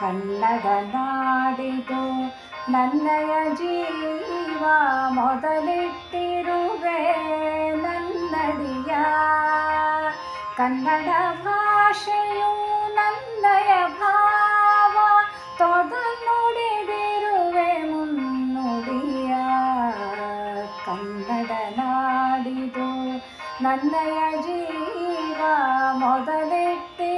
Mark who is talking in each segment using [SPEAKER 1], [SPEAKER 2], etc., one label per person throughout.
[SPEAKER 1] ಕನ್ನಡ ನಾಡಿದು ನನ್ನಯ ಜೀವ ಮೊದಲಿಟ್ಟಿರುವೆ ನನ್ನಡಿಯ ಕನ್ನಡ ಭಾಷೆಯು ನನ್ನಯ ಭಾವ ತೊದನುಡಿದಿರುವೆ ಮುನ್ನುಡಿಯ ಕನ್ನಡ ನಾಡಿದು ನನ್ನಯ ಜೀವ ಮೊದಲಿಟ್ಟಿರುವೆ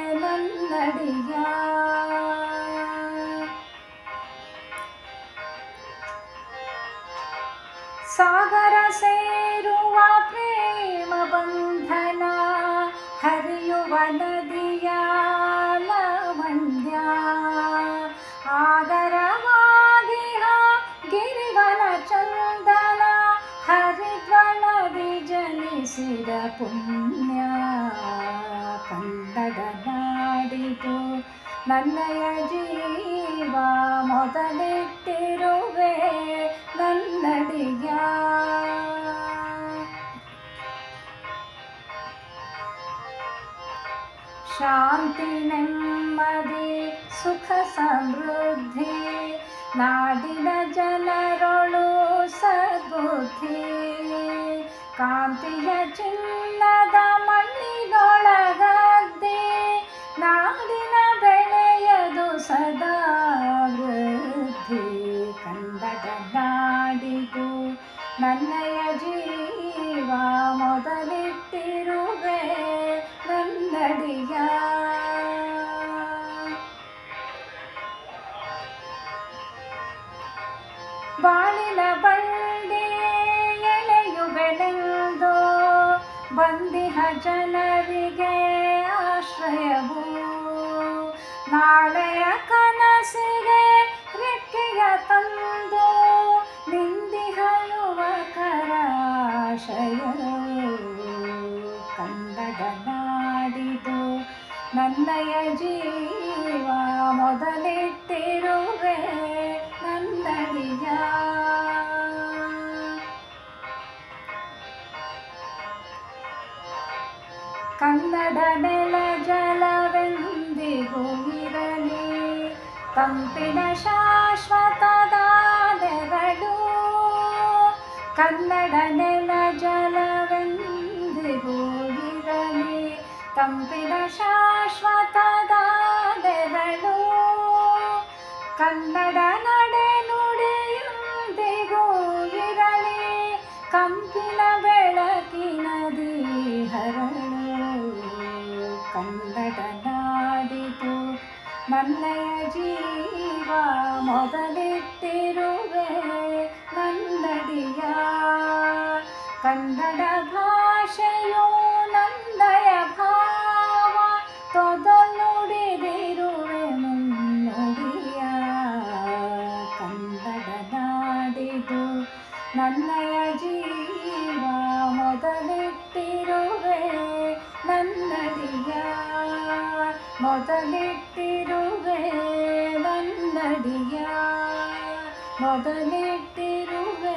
[SPEAKER 1] ನನ್ನಡಿಯ ಸಾಗರ ಸೇರುವ ಪ್ರೇಮ ಬಂಧನ ಹರಿಯುವ ನದಿಯ ಲವಂದ್ಯ ಆದರವಾಗಿಹ ಗಿರಿವನ ಚಂದನ ಹರಿದ್ವನದಿ ಜನಿಸಿದ ಪುಣ್ಯ. ನನ್ನಯ ಜೀವ ಮೊದಲಿಟ್ಟಿರುವೆ ನನ್ನಡಿಯ ಶಾಂತಿ ನೆಮ್ಮದಿ ಸುಖ ಸಮೃದ್ಧಿ ನಾಡಿನ ಜನರೊಳು ಸದ್ಬುದ್ಧಿ ಕಾಂತಿಯ ಚಿನ್ನದ ಮಣ್ಣಿನೊಳಗದ್ದೆ ಸದಾ ವೃದ್ಧಿ ಕನ್ನಡ ನಾಡಿದು ನನ್ನಯ ಜೀವ ಮೊದಲಿಟ್ಟಿರುವೆ ನನ್ನಡಿಯ ಬಾಳಿನ ಬಂಡಿ ಎಳೆಯುವೆನೆಂದು ಬಂದಿಹ ಜನರಿಗೆ ಆಶ್ರಯವು. ನಾಳೆಯ ಕನಸಿಗೆ ರೆಕ್ಕೆಯ ತಂದು ನಿಂದಿಹ ಯುವಕರ ಕಂದದ ನಾಡಿದು. ನನ್ನಯ ಜೀವ ಮೊದಲಿಟ್ಟಿರುವೆ ನನ್ನಡಿಯ ಕನ್ನಡ ನೆಲ ತಂಪಿನ ಶಾಶ್ವತದ ನೆರಳು ಕನ್ನಡ ನೆಲ ಜಲವೆಂದಿಗೂ ಇರಲಿ ತಂಪಿನ ಶಾಶ್ವತದ ನೆರಳು ಕನ್ನಡ ನನ್ನಯ ಜೀವ ಮೊದಲಿಟ್ಟಿರುವೆ ನನ್ನಡಿಯ ಕನ್ನಡ ಭಾಷೆಯು ನನ್ನಯ ಭಾವ ತೊದಲುಡಿದಿರುವೆ ಮುನ್ನುಡಿಯ ಕನ್ನಡ ನಾಡಿದು ನನ್ನಯ ಮೊದಲಿಟ್ಟಿರುವೆ ನನ್ನಡಿಯ ಮೊದಲಿಟ್ಟಿರುವೆ